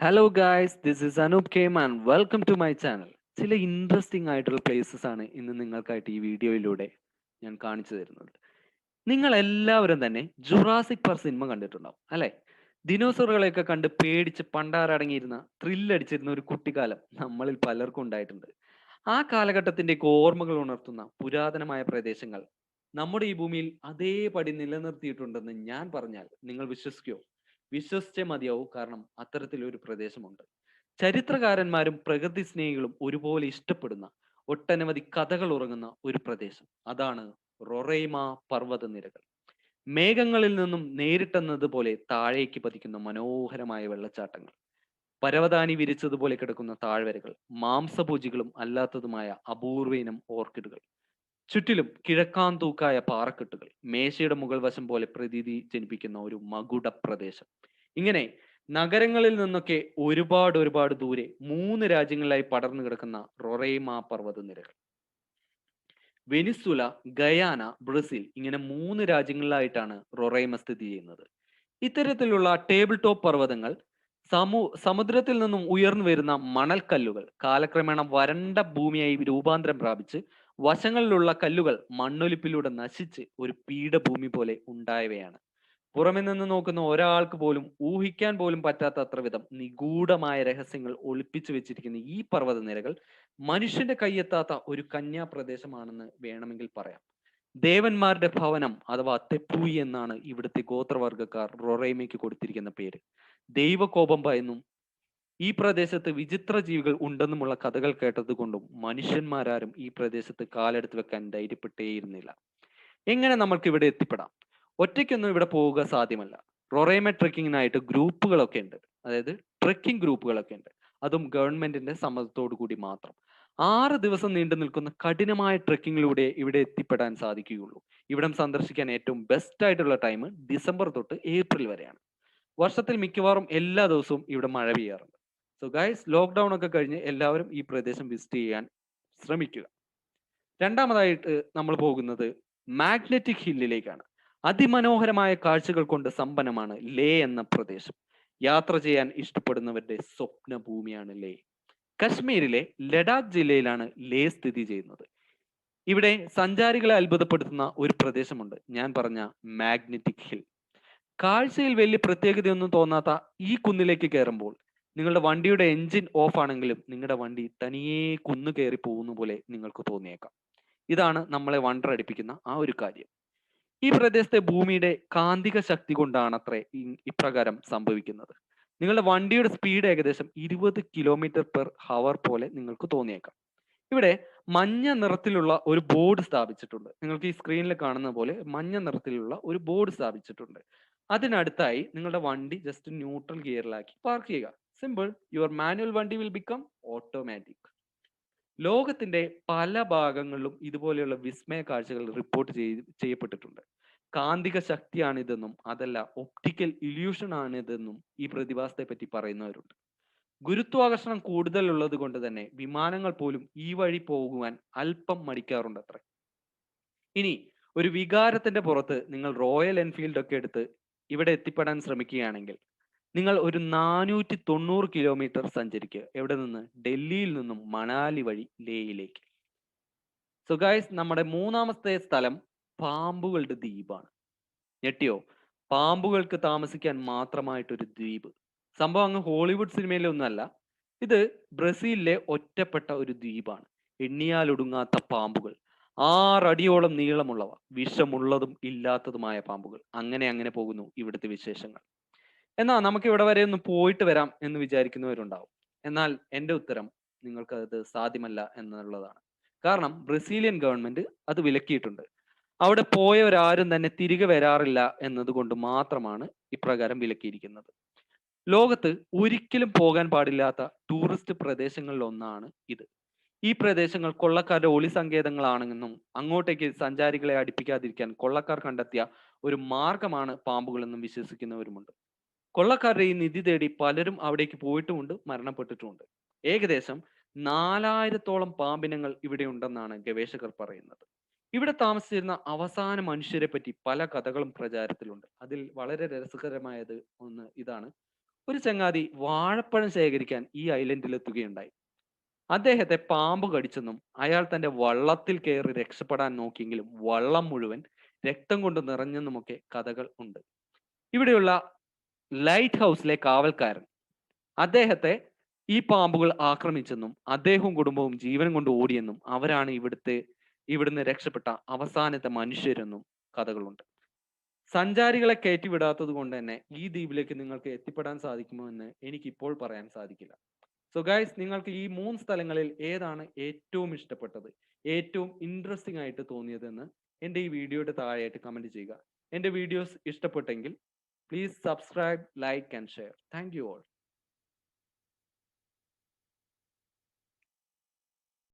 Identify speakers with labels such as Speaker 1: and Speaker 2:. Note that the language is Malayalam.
Speaker 1: Hello guys this is Anoop came and welcome to my channel ചില ഇൻട്രസ്റ്റിംഗ് ആയിട്ടുള്ള പ്ലേസസ് ആണ് ഇന്ന് നിങ്ങൾക്കായിട്ട് ഈ വീഡിയോയിലൂടെ ഞാൻ കാണിച്ചു തരുന്നത്. നിങ്ങൾ എല്ലാവരും തന്നെ ജുറാസിക് പാർക്ക് സിനിമ കണ്ടിട്ടുണ്ടാവും അല്ലെ? ദിനോസറുകളെയൊക്കെ കണ്ട് പേടിച്ച് പണ്ടാറടങ്ങിയിരുന്ന ത്രില്ലടിച്ചിരുന്ന ഒരു കുട്ടിക്കാലം നമ്മളിൽ പലർക്കും ഉണ്ടായിട്ടുണ്ട്. ആ കാലഘട്ടത്തിന്റെ ഓർമ്മകൾ ഉണർത്തുന്ന പുരാതനമായ പ്രദേശങ്ങൾ നമ്മുടെ ഈ ഭൂമിയിൽ അതേപടി നിലനിർത്തിയിട്ടുണ്ടെന്ന് ഞാൻ പറഞ്ഞാൽ നിങ്ങൾ വിശ്വസിക്കുമോ വിശ്വസിച്ചേ മതിയാവൂ. കാരണം അത്തരത്തിലൊരു പ്രദേശമുണ്ട്. ചരിത്രകാരന്മാരും പ്രകൃതി സ്നേഹികളും ഒരുപോലെ ഇഷ്ടപ്പെടുന്ന ഒട്ടനവധി കഥകൾ ഉറങ്ങുന്ന ഒരു പ്രദേശം. അതാണ് റൊറൈമ പർവത നിരകൾ മേഘങ്ങളിൽ നിന്നും നേരിട്ടെന്നതുപോലെ താഴേക്ക് പതിക്കുന്ന മനോഹരമായ വെള്ളച്ചാട്ടങ്ങൾ. പരവതാനി വിരിച്ചതുപോലെ കിടക്കുന്ന താഴ്വരകൾ മാംസഭോജികളും അല്ലാത്തതുമായ അപൂർവയിനം ഓർക്കിഡുകൾ. ചുറ്റിലും കിഴക്കാൻ തൂക്കായ പാറക്കെട്ടുകൾ മേശയുടെ മുകൾ വശം പോലെ പ്രതീതി ജനിപ്പിക്കുന്ന ഒരു മകുട പ്രദേശം. ഇങ്ങനെ നഗരങ്ങളിൽ നിന്നൊക്കെ ഒരുപാട് ഒരുപാട് ദൂരെ മൂന്ന് രാജ്യങ്ങളിലായി പടർന്നു കിടക്കുന്ന റൊറേമ പർവത നിരകൾ വെനിസുല ഗയാന ബ്രസീൽ ഇങ്ങനെ മൂന്ന് രാജ്യങ്ങളിലായിട്ടാണ് റൊറൈമ സ്ഥിതി ചെയ്യുന്നത്. ഇത്തരത്തിലുള്ള ടേബിൾ ടോപ്പ് പർവതങ്ങൾ സമു സമുദ്രത്തിൽ നിന്നും ഉയർന്നു വരുന്ന മണൽക്കല്ലുകൾ കാലക്രമേണ വരണ്ട ഭൂമിയായി രൂപാന്തരം പ്രാപിച്ച് വശങ്ങളിലുള്ള കല്ലുകൾ മണ്ണൊലിപ്പിലൂടെ നശിച്ച് ഒരു പീഠഭൂമി പോലെ ഉണ്ടായവയാണ്. പുറമെ നിന്ന് നോക്കുന്ന ഒരാൾക്ക് പോലും ഊഹിക്കാൻ പോലും പറ്റാത്ത അത്ര വിധം നിഗൂഢമായ രഹസ്യങ്ങൾ ഒളിപ്പിച്ചു വെച്ചിരിക്കുന്ന ഈ പർവതനിരകൾ മനുഷ്യന്റെ കൈയെത്താത്ത ഒരു കന്യാപ്രദേശമാണെന്ന് വേണമെങ്കിൽ പറയാം. ദേവന്മാരുടെ ഭവനം അഥവാ തെപ്പൂയി എന്നാണ് ഇവിടുത്തെ ഗോത്രവർഗക്കാർ റൊറൈമയ്ക്ക് കൊടുത്തിരിക്കുന്ന പേര്. ദൈവകോപം ഭയന്നും ഈ പ്രദേശത്ത് വിചിത്ര ജീവികൾ ഉണ്ടെന്നുമുള്ള കഥകൾ കേട്ടതുകൊണ്ടും മനുഷ്യന്മാരാരും ഈ പ്രദേശത്ത് കാലെടുത്ത് വെക്കാൻ ധൈര്യപ്പെട്ടേയിരുന്നില്ല. എങ്ങനെ നമ്മൾക്ക് ഇവിടെ എത്തിപ്പെടാം? ഒറ്റയ്ക്കൊന്നും ഇവിടെ പോവുക സാധ്യമല്ല. റൊറേമ ട്രക്കിങ്ങിനായിട്ട് ഗ്രൂപ്പുകളൊക്കെ ഉണ്ട്. അതായത് ട്രക്കിംഗ് ഗ്രൂപ്പുകളൊക്കെ ഉണ്ട്. അതും ഗവൺമെന്റിന്റെ സമ്മതത്തോടു കൂടി മാത്രം. ആറ് ദിവസം നീണ്ടു നിൽക്കുന്ന കഠിനമായ ട്രക്കിങ്ങിലൂടെ ഇവിടെ എത്തിപ്പെടാൻ സാധിക്കുകയുള്ളൂ. ഇവിടം സന്ദർശിക്കാൻ ഏറ്റവും ബെസ്റ്റ് ആയിട്ടുള്ള ടൈം ഡിസംബർ തൊട്ട് ഏപ്രിൽ വരെയാണ്. വർഷത്തിൽ മിക്കവാറും എല്ലാ ദിവസവും ഇവിടെ മഴ പെയ്യാറുണ്ട്. സോ ഗൈസ് ലോക്ക്ഡൗൺ ഒക്കെ കഴിഞ്ഞ് എല്ലാവരും ഈ പ്രദേശം വിസിറ്റ് ചെയ്യാൻ ശ്രമിക്കുക. രണ്ടാമതായിട്ട് നമ്മൾ പോകുന്നത് മാഗ്നറ്റിക് ഹില്ലിലേക്കാണ് അതിമനോഹരമായ കാഴ്ചകൾ കൊണ്ട് സമ്പന്നമാണ് ലേ എന്ന പ്രദേശം. യാത്ര ചെയ്യാൻ ഇഷ്ടപ്പെടുന്നവരുടെ സ്വപ്ന ഭൂമിയാണ് ലേ. കശ്മീരിലെ ലഡാക്ക് ജില്ലയിലാണ് ലേ സ്ഥിതി ചെയ്യുന്നത്. ഇവിടെ സഞ്ചാരികളെ അത്ഭുതപ്പെടുത്തുന്ന ഒരു പ്രദേശമുണ്ട്. ഞാൻ പറഞ്ഞ മാഗ്നറ്റിക് ഹിൽ കാഴ്ചയിൽ വലിയ പ്രത്യേകതയൊന്നും തോന്നാത്ത ഈ കുന്നിലേക്ക് കയറുമ്പോൾ നിങ്ങളുടെ വണ്ടിയുടെ എൻജിൻ ഓഫ് ആണെങ്കിലും നിങ്ങളുടെ വണ്ടി തനിയെ കുന്നു കയറി പോകുന്ന പോലെ നിങ്ങൾക്ക് തോന്നിയേക്കാം. ഇതാണ് നമ്മളെ വണ്ടർ അടിപ്പിക്കുന്ന ആ ഒരു കാര്യം. ഈ പ്രദേശത്തെ ഭൂമിയുടെ കാന്തിക ശക്തി കൊണ്ടാണ് അത്രേ ഇപ്രകാരം സംഭവിക്കുന്നത്. നിങ്ങളുടെ വണ്ടിയുടെ സ്പീഡ് ഏകദേശം ഇരുപത് കിലോമീറ്റർ പെർ ഹവർ പോലെ നിങ്ങൾക്ക് തോന്നിയേക്കാം. ഇവിടെ മഞ്ഞ നിറത്തിലുള്ള ഒരു ബോർഡ് സ്ഥാപിച്ചിട്ടുണ്ട്. നിങ്ങൾക്ക് ഈ സ്ക്രീനിൽ കാണുന്ന പോലെ മഞ്ഞ നിറത്തിലുള്ള ഒരു ബോർഡ് സ്ഥാപിച്ചിട്ടുണ്ട്. അതിനടുത്തായി നിങ്ങളുടെ വണ്ടി ജസ്റ്റ് ന്യൂട്രൽ ഗിയറിലാക്കി പാർക്ക് ചെയ്യുക. സിമ്പിൾ യുവർ മാനുവൽ വണ്ടി വിൽ ബിക്കം ഓട്ടോമാറ്റിക് ലോകത്തിന്റെ പല ഭാഗങ്ങളിലും ഇതുപോലെയുള്ള വിസ്മയ കാഴ്ചകൾ റിപ്പോർട്ട് ചെയ്യപ്പെട്ടിട്ടുണ്ട്. കാന്തിക ശക്തിയാണിതെന്നും അതല്ല ഒപ്റ്റിക്കൽ ഇല്യൂഷൻ ആണിതെന്നും ഈ പ്രതിഭാസത്തെ പറ്റി പറയുന്നവരുണ്ട്. ഗുരുത്വാകർഷണം കൂടുതൽ ഉള്ളത് കൊണ്ട് തന്നെ വിമാനങ്ങൾ പോലും ഈ വഴി പോകുവാൻ അല്പം മടിക്കാറുണ്ട് അത്ര. ഇനി ഒരു വികാരത്തിന്റെ പുറത്ത് നിങ്ങൾ റോയൽ എൻഫീൽഡ് ഒക്കെ എടുത്ത് ഇവിടെ എത്തിപ്പെടാൻ ശ്രമിക്കുകയാണെങ്കിൽ നിങ്ങൾ ഒരു നാനൂറ്റി തൊണ്ണൂറ് കിലോമീറ്റർ സഞ്ചരിക്കുക. എവിടെ നിന്ന്? ഡൽഹിയിൽ നിന്നും മണാലി വഴി ലേയിലേക്ക്. സോ നമ്മുടെ മൂന്നാമത്തെ സ്ഥലം പാമ്പുകളുടെ ദ്വീപാണ്. ഞെട്ടിയോ? പാമ്പുകൾക്ക് താമസിക്കാൻ മാത്രമായിട്ടൊരു ദ്വീപ്. സംഭവം അങ്ങ് ഹോളിവുഡ് സിനിമയിലെ ഒന്നല്ല. ഇത് ബ്രസീലിലെ ഒറ്റപ്പെട്ട ഒരു ദ്വീപാണ്. എണ്ണിയാലൊടുങ്ങാത്ത പാമ്പുകൾ. ആറടിയോളം നീളമുള്ളവ. വിഷമുള്ളതും ഇല്ലാത്തതുമായ പാമ്പുകൾ. അങ്ങനെ അങ്ങനെ പോകുന്നു ഇവിടുത്തെ വിശേഷങ്ങൾ. എന്നാൽ നമുക്ക് ഇവിടെ വരെ ഒന്ന് പോയിട്ട് വരാം എന്ന് വിചാരിക്കുന്നവരുണ്ടാവും. എന്നാൽ എന്റെ ഉത്തരം നിങ്ങൾക്ക് അത് സാധ്യമല്ല എന്നുള്ളതാണ്. കാരണം ബ്രസീലിയൻ ഗവൺമെന്റ് അത് വിലക്കിയിട്ടുണ്ട്. അവിടെ പോയവരാരും തന്നെ തിരികെ വരാറില്ല എന്നതുകൊണ്ട് മാത്രമാണ് ഇപ്രകാരം വിലക്കിയിരിക്കുന്നത്. ലോകത്ത് ഒരിക്കലും പോകാൻ പാടില്ലാത്ത ടൂറിസ്റ്റ് പ്രദേശങ്ങളിൽ ഒന്നാണ് ഇത്. ഈ പ്രദേശങ്ങൾ കൊള്ളക്കാരുടെ ഒളി സങ്കേതങ്ങളാണെന്നും അങ്ങോട്ടേക്ക് സഞ്ചാരികളെ അടുപ്പിക്കാതിരിക്കാൻ കൊള്ളക്കാർ കണ്ടെത്തിയ ഒരു മാർഗമാണ് പാമ്പുകളെന്നും വിശ്വസിക്കുന്നവരുമുണ്ട്. കൊള്ളക്കാരുടെ ഈ നിധി തേടി പലരും അവിടേക്ക് പോയിട്ടുമുണ്ട് മരണപ്പെട്ടിട്ടുമുണ്ട്. ഏകദേശം നാലായിരത്തോളം പാമ്പിനങ്ങൾ ഇവിടെ ഉണ്ടെന്നാണ് ഗവേഷകർ പറയുന്നത്. ഇവിടെ താമസിച്ചിരുന്ന അവസാന മനുഷ്യരെ പറ്റി പല കഥകളും പ്രചാരത്തിലുണ്ട്. അതിൽ വളരെ രസകരമായത് ഒന്ന് ഇതാണ്. ഒരു ചങ്ങാതി വാഴപ്പഴം ശേഖരിക്കാൻ ഈ ഐലൻഡിൽ എത്തുകയുണ്ടായി. അദ്ദേഹത്തെ പാമ്പ് കടിച്ചെന്നും അയാൾ തന്റെ വള്ളത്തിൽ കയറി രക്ഷപ്പെടാൻ നോക്കിയെങ്കിലും വള്ളം മുഴുവൻ രക്തം കൊണ്ട് നിറഞ്ഞെന്നുമൊക്കെ കഥകൾ ഉണ്ട്. ഇവിടെയുള്ള ലൈറ്റ് ഹൗസിലെ കാവൽക്കാരൻ. അദ്ദേഹത്തെ ഈ പാമ്പുകൾ ആക്രമിച്ചെന്നും അദ്ദേഹവും കുടുംബവും ജീവൻ കൊണ്ട് ഓടിയെന്നും അവരാണ് ഇവിടുത്തെ ഇവിടുന്ന് രക്ഷപ്പെട്ട അവസാനത്തെ മനുഷ്യരെന്നും കഥകളുണ്ട്. സഞ്ചാരികളെ കയറ്റിവിടാത്തത് കൊണ്ട് തന്നെ ഈ ദ്വീപിലേക്ക് നിങ്ങൾക്ക് എത്തിപ്പെടാൻ സാധിക്കുമോ എന്ന് എനിക്ക് ഇപ്പോൾ പറയാൻ സാധിക്കില്ല. സോ ഗൈസ് നിങ്ങൾക്ക് ഈ മൂന്ന് സ്ഥലങ്ങളിൽ ഏതാണ് ഏറ്റവും ഇഷ്ടപ്പെട്ടത്? ഏറ്റവും ഇൻട്രസ്റ്റിംഗ് ആയിട്ട് തോന്നിയതെന്ന് എന്റെ ഈ വീഡിയോയുടെ താഴെയായിട്ട് കമന്റ് ചെയ്യുക. എന്റെ വീഡിയോസ് ഇഷ്ടപ്പെട്ടെങ്കിൽ Please subscribe, like, and share. Thank you all.